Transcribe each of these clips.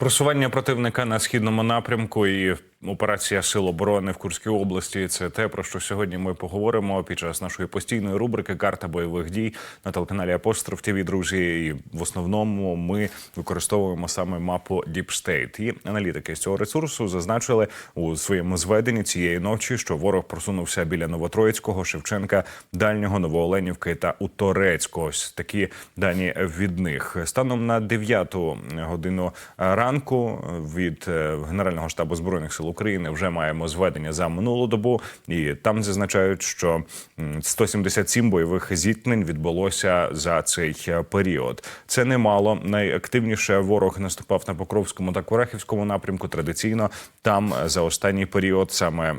Просування противника на східному напрямку і операція Сил оборони в Курській області це те, про що сьогодні ми поговоримо під час нашої постійної рубрики Карта бойових дій на телеканалі Апостроф ТВ, друзі. І в основному ми використовуємо саме мапу State. І аналітики з цього ресурсу зазначили у своєму зведенні цієї ночі, що ворог просунувся біля Новотроїцького, Шевченка, Дальнього, Новооленівки та Уторецького. Ось такі дані від них станом на 9 годину ранку від е, Генерального штабу збройних сил України вже маємо зведення за минулу добу, і там зазначають, що м, 177 бойових зіткнень відбулося за цей е, період. Це немало. Найактивніше ворог наступав на Покровському та Курахівському напрямку. Традиційно там е, за останній період саме.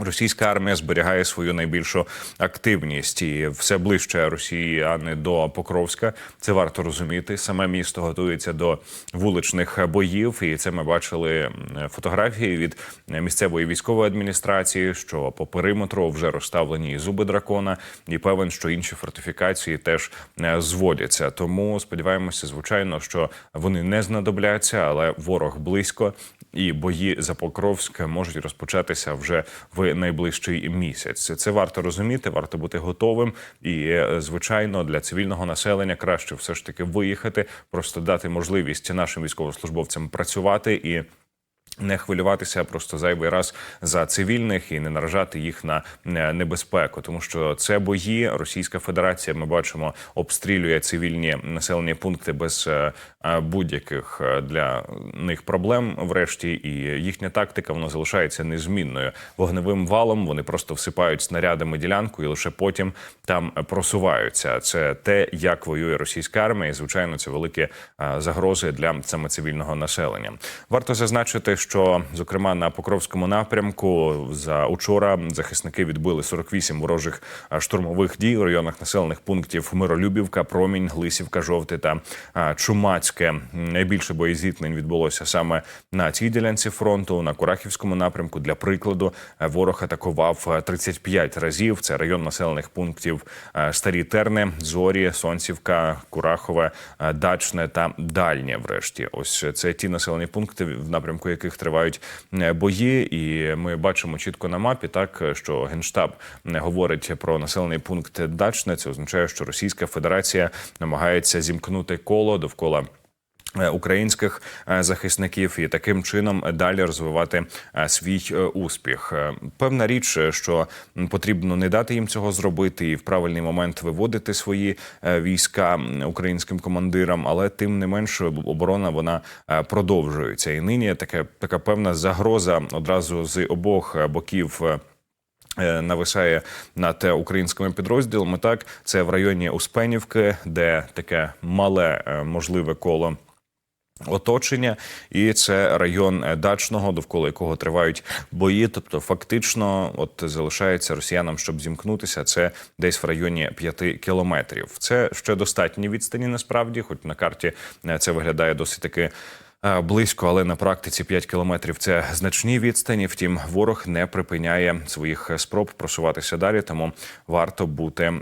Російська армія зберігає свою найбільшу активність і все ближче росіяни до Покровська. Це варто розуміти. Саме місто готується до вуличних боїв, і це ми бачили фотографії від місцевої військової адміністрації, що по периметру вже розставлені зуби дракона, і певен, що інші фортифікації теж е, зводяться. Тому сподіваємося, звичайно, що вони не знадобляться, але ворог близько. І бої за Покровськ можуть розпочатися вже в найближчий місяць. Це варто розуміти, варто бути готовим. І е, звичайно, для цивільного населення краще все ж таки виїхати, просто дати можливість нашим військовослужбовцям працювати і. Не хвилюватися просто зайвий раз за цивільних і не наражати їх на е, небезпеку, тому що це бої. Російська Федерація ми бачимо обстрілює цивільні населені пункти без е, е, будь-яких для них проблем. Врешті, і їхня тактика вона залишається незмінною. Вогневим валом вони просто всипають снарядами ділянку і лише потім там просуваються. Це те, як воює російська армія. І, звичайно, це великі загрози для саме цивільного населення. Варто зазначити, що зокрема на Покровському напрямку за учора захисники відбили 48 ворожих е, штурмових дій у районах населених пунктів Миролюбівка, Промінь, Глисівка, Жовте та е, Чумацьке. Найбільше боєзіткнень відбулося саме на цій ділянці фронту. На Курахівському напрямку для прикладу е, ворог атакував е, 35 разів. Це район населених пунктів е, Старі Терни, Зорі, Сонцівка, Курахове, е, Дачне та Дальнє. Врешті, ось це ті населені пункти, в напрямку яких тривають е, бої, і ми бачимо чітко на мапі, так що генштаб не говорить про населений пункт Дачне. Це означає, що Російська Федерація намагається зімкнути коло довкола. Е, Українських е, захисників і таким чином далі розвивати е, свій успіх. Певна річ, що потрібно не дати їм цього зробити і в правильний момент виводити свої війська українським командирам, але тим не менш оборона вона продовжується. І нині таке така певна загроза одразу з обох боків. Нависає над українськими підрозділами. Так, це в районі Успенівки, де таке мале можливе коло. Оточення, і це район дачного, довкола якого тривають бої. Тобто, фактично, от залишається росіянам, щоб зімкнутися. Це десь в районі 5 кілометрів. Це ще достатні відстані. Насправді, хоч на карті е, це виглядає досить таки. е, Близько, але на практиці 5 кілометрів це значні відстані. Втім, ворог не припиняє своїх спроб просуватися далі, тому варто бути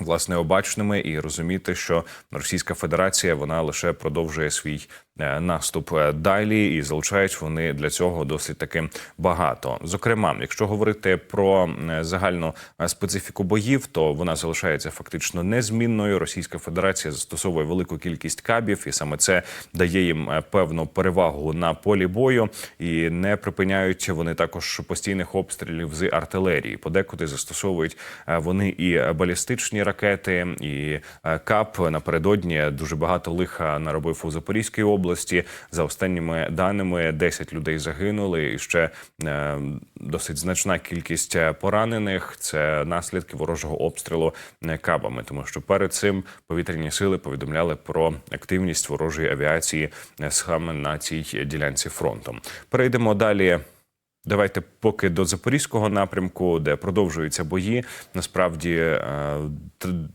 власне обачними і розуміти, що Російська Федерація вона лише продовжує свій е, наступ е, далі, і залучають вони для цього досить таки багато. Зокрема, якщо говорити про е, загальну специфіку боїв, то вона залишається фактично незмінною. Російська Федерація застосовує велику кількість кабів, і саме це дає їм певну перевагу на полі бою, і не припиняють вони також постійних обстрілів з артилерії. Подекуди застосовують вони і балістичні ракети, і е, КАП напередодні дуже багато лиха наробив у Запорізькій області. За останніми даними 10 людей загинули, і ще е, досить значна кількість е, поранених. Це наслідки ворожого обстрілу кабами, тому що перед цим повітряні сили повідомляли про активність ворожої авіації саме на цій ділянці фронту. Перейдемо далі. Давайте поки до запорізького напрямку, де продовжуються бої. Насправді е,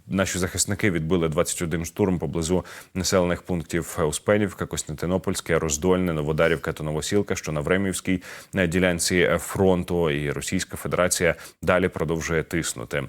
наші захисники відбили 21 штурм поблизу населених пунктів Успенівка, Костянтинопольське, Роздольне, Новодарівка та Новосілка, що на Времівській е, ділянці фронту, і Російська Федерація далі продовжує тиснути.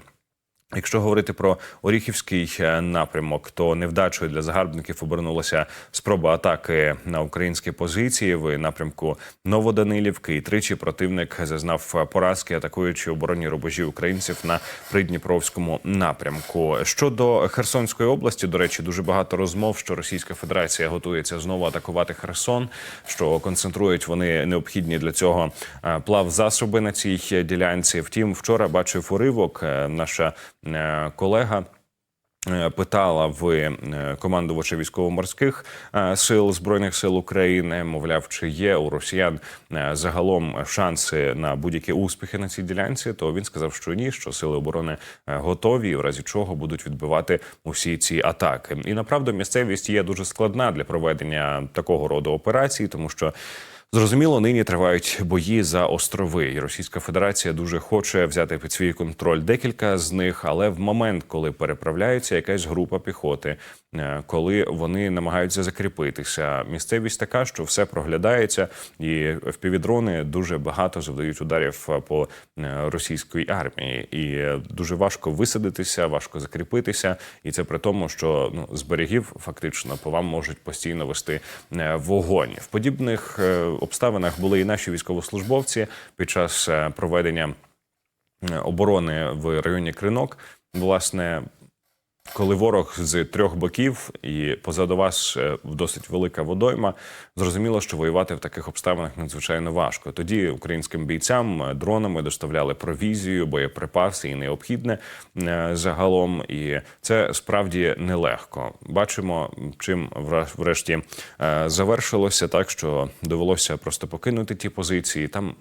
Якщо говорити про Оріхівський е, напрямок, то невдачою для загарбників обернулася спроба атаки на українські позиції в напрямку Новоданилівки. І тричі противник зазнав поразки, атакуючи оборонні рубежі українців на придніпровському напрямку. Щодо Херсонської області, до речі, дуже багато розмов, що Російська Федерація готується знову атакувати Херсон, що концентрують вони необхідні для цього е, плавзасоби на цій ділянці. Втім, вчора бачив уривок. е, Наша колега. е, Питала в е, командувача військово-морських е, сил збройних сил України, мовляв, чи є у росіян е, загалом шанси на будь-які успіхи на цій ділянці. То він сказав, що ні, що сили оборони е, готові, в разі чого будуть відбивати усі ці атаки. І направду місцевість є дуже складна для проведення такого роду операцій, тому що. Зрозуміло, нині тривають бої за острови, і Російська Федерація дуже хоче взяти під свій контроль декілька з них. Але в момент, коли переправляється якась група піхоти, коли вони намагаються закріпитися, місцевість така, що все проглядається, і впівдрони дуже багато завдають ударів е, по е, російській армії, і е, дуже важко висадитися, важко закріпитися, і це при тому, що ну з берегів фактично по вам можуть постійно вести е, вогонь. В подібних е, обставинах були і наші військовослужбовці під час е, проведення е, оборони в районі Кринок. Власне, коли ворог з трьох боків і позаду вас е, досить велика водойма, зрозуміло, що воювати в таких обставинах надзвичайно важко. Тоді українським бійцям е, дронами доставляли провізію, боєприпаси і необхідне е, загалом. І це справді нелегко. Бачимо, чим врешті завершилося так, що довелося просто покинути ті позиції. Там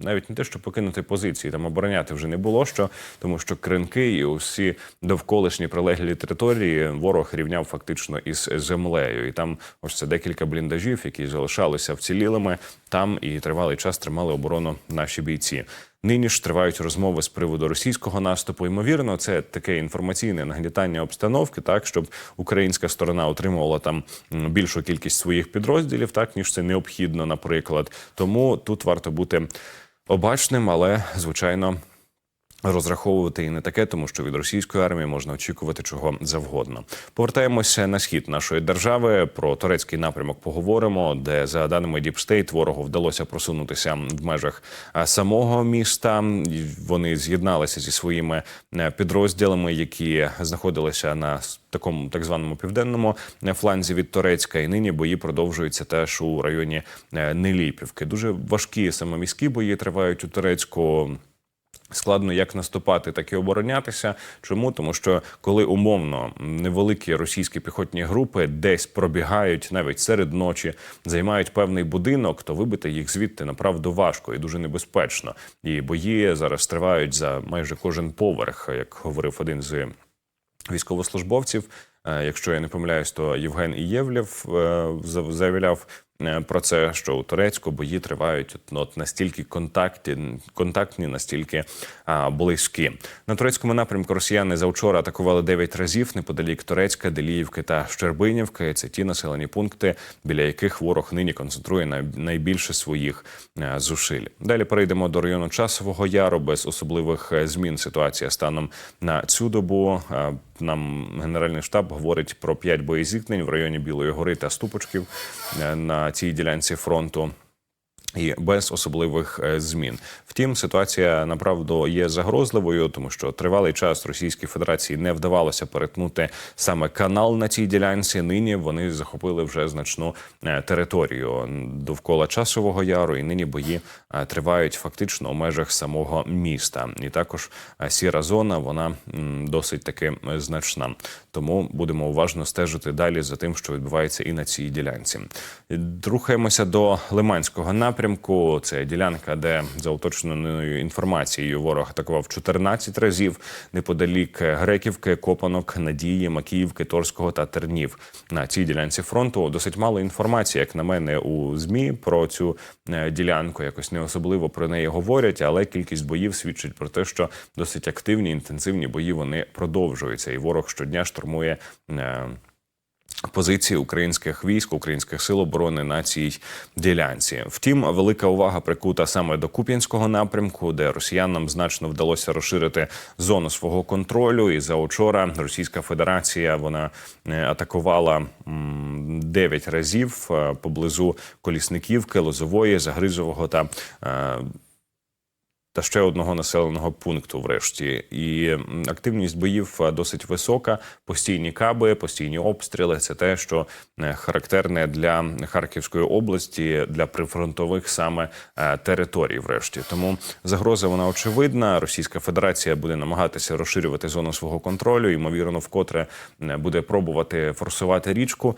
навіть не те, що покинути позиції, там обороняти вже не було що, тому що кринки і усі довколишні прилеглі території ворог рівняв фактично із землею. І там ось це декілька бліндажів, які залишалися вцілілими там і тривалий час тримали оборону наші бійці. Нині ж тривають розмови з приводу російського наступу. Ймовірно, це таке інформаційне нагнітання обстановки, так щоб українська сторона отримувала там більшу кількість своїх підрозділів, так ніж це необхідно, наприклад. Тому тут варто бути обачним, але звичайно. Розраховувати і не таке, тому що від російської армії можна очікувати чого завгодно. Повертаємося на схід нашої держави. Про турецький напрямок поговоримо, де за даними Діпстейт ворогу вдалося просунутися в межах самого міста. Вони з'єдналися зі своїми е, підрозділами, які знаходилися на такому так званому південному е, фланзі від Турецька. І нині бої продовжуються теж у районі е, Неліпівки. Дуже важкі саме міські бої тривають у Турецьку. Складно як наступати, так і оборонятися. Чому? Тому що коли умовно невеликі російські піхотні групи десь пробігають навіть серед ночі, займають певний будинок, то вибити їх звідти направду важко і дуже небезпечно. І бої зараз тривають за майже кожен поверх, як говорив один з військовослужбовців. Е, Якщо я не помиляюсь, то Євген Ієвлєв е, заявляв про це, що у Турецьку бої тривають ну, от настільки контакті, контактні, настільки а, близькі. На турецькому напрямку росіяни завчора атакували 9 разів неподалік Турецька, Деліївки та Щербинівки. Це ті населені пункти, біля яких ворог нині концентрує най- найбільше своїх е, зусиль. Далі перейдемо до району Часового Яру без особливих е, змін. Ситуація станом на цю добу. Е, Нам генеральний штаб говорить про 5 боєзіткнень в районі Білої гори та Ступочків е, на цій ділянці фронту. І без особливих е, змін. Втім, ситуація направду є загрозливою, тому що тривалий час Російській Федерації не вдавалося перетнути саме канал на цій ділянці. Нині вони захопили вже значну е, територію довкола часового яру, і нині бої е, тривають фактично у межах самого міста. І також сіра зона вона досить таки значна. Тому будемо уважно стежити далі за тим, що відбувається і на цій ділянці. Рухаємося до Лиманського напрямку. Це ділянка, де за уточненою інформацією ворог атакував 14 разів неподалік Греківки, Копанок, Надії, Макіївки, Торського та Тернів. На цій ділянці фронту досить мало інформації, як на мене, у змі про цю е, ділянку. Якось не особливо про неї говорять, але кількість боїв свідчить про те, що досить активні інтенсивні бої вони продовжуються, і ворог щодня штурмує. Е, позиції українських військ, українських сил оборони на цій ділянці. Втім, велика увага прикута саме до Куп'янського напрямку, де росіянам значно вдалося розширити зону свого контролю. І за учора Російська Федерація вона е, атакувала 9 разів е, поблизу Колісниківки, Лозової, Загризового та. Та ще одного населеного пункту, врешті, і активність боїв е, досить висока. Постійні каби, постійні обстріли. Це те, що е, характерне для Харківської області, для прифронтових саме е, територій. Врешті тому загроза вона очевидна. Російська Федерація буде намагатися розширювати зону свого контролю. Ймовірно, вкотре буде пробувати форсувати річку.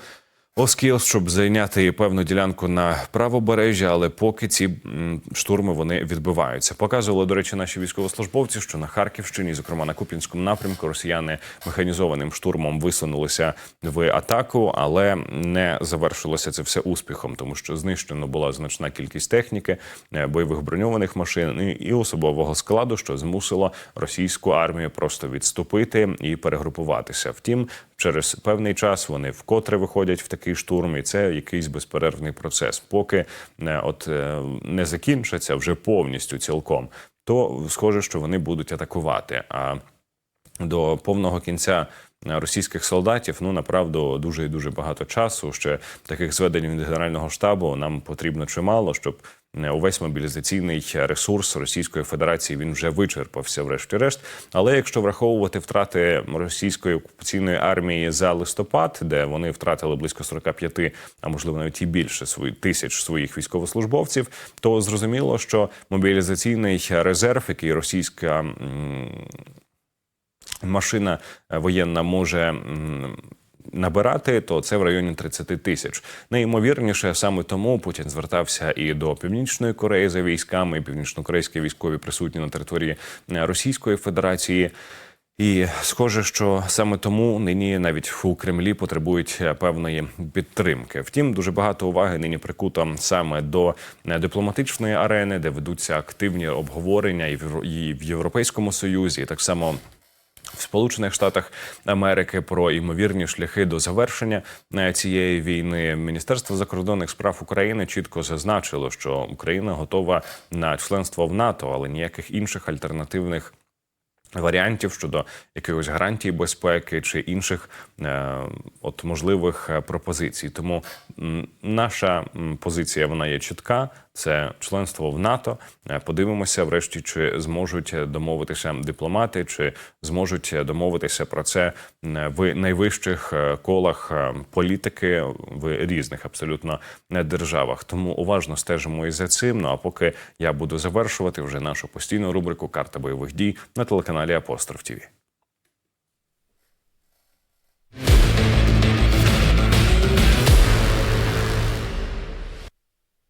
Оскіл, щоб зайняти певну ділянку на правобережжі, але поки ці штурми вони відбиваються. Показували, до речі, наші військовослужбовці, що на Харківщині, зокрема на Куп'янському напрямку, росіяни механізованим штурмом висунулися в атаку, але не завершилося це все успіхом, тому що знищено була значна кількість техніки, е, бойових броньованих машин і- особового складу, що змусило російську армію просто відступити і перегрупуватися. Втім, через певний час вони вкотре виходять в такий штурм, і це якийсь безперервний процес. Поки е, от е, не закінчиться вже повністю цілком, то схоже, що вони будуть атакувати. А до повного кінця російських солдатів ну направду дуже і дуже багато часу. Ще таких зведень від генерального штабу нам потрібно чимало, щоб е, увесь мобілізаційний ресурс Російської Федерації він вже вичерпався, врешті-решт. Але якщо враховувати втрати російської окупаційної армії за листопад, де вони втратили близько 45, а можливо навіть і більше свої тисяч своїх військовослужбовців, то зрозуміло, що мобілізаційний резерв, який російська машина е, воєнна може набирати, то це в районі 30 тисяч. Найімовірніше саме тому Путін звертався і до Північної Кореї за військами. і Північнокорейські військові присутні на території е, Російської Федерації. І схоже, що саме тому нині навіть у Кремлі потребують е, певної підтримки. Втім, дуже багато уваги нині прикуто саме до дипломатичної арени, де ведуться активні обговорення і в Європейському Союзі, і так само в Сполучених Штатах Америки про ймовірні шляхи до завершення е, цієї війни. Міністерство закордонних справ України чітко зазначило, що Україна готова на членство в НАТО, але ніяких інших альтернативних. Варіантів щодо якихось гарантій безпеки чи інших е, от можливих е, пропозицій. Тому наша позиція вона є чітка. Це членство в НАТО. Е, Подивимося, врешті, чи зможуть домовитися дипломати, чи зможуть домовитися про це е, в найвищих е, колах е, політики в різних абсолютно е, державах. Тому уважно стежимо і за цим. Ну а поки я буду завершувати вже нашу постійну рубрику Карта бойових дій на телеканалі Апостроф ТІВІ.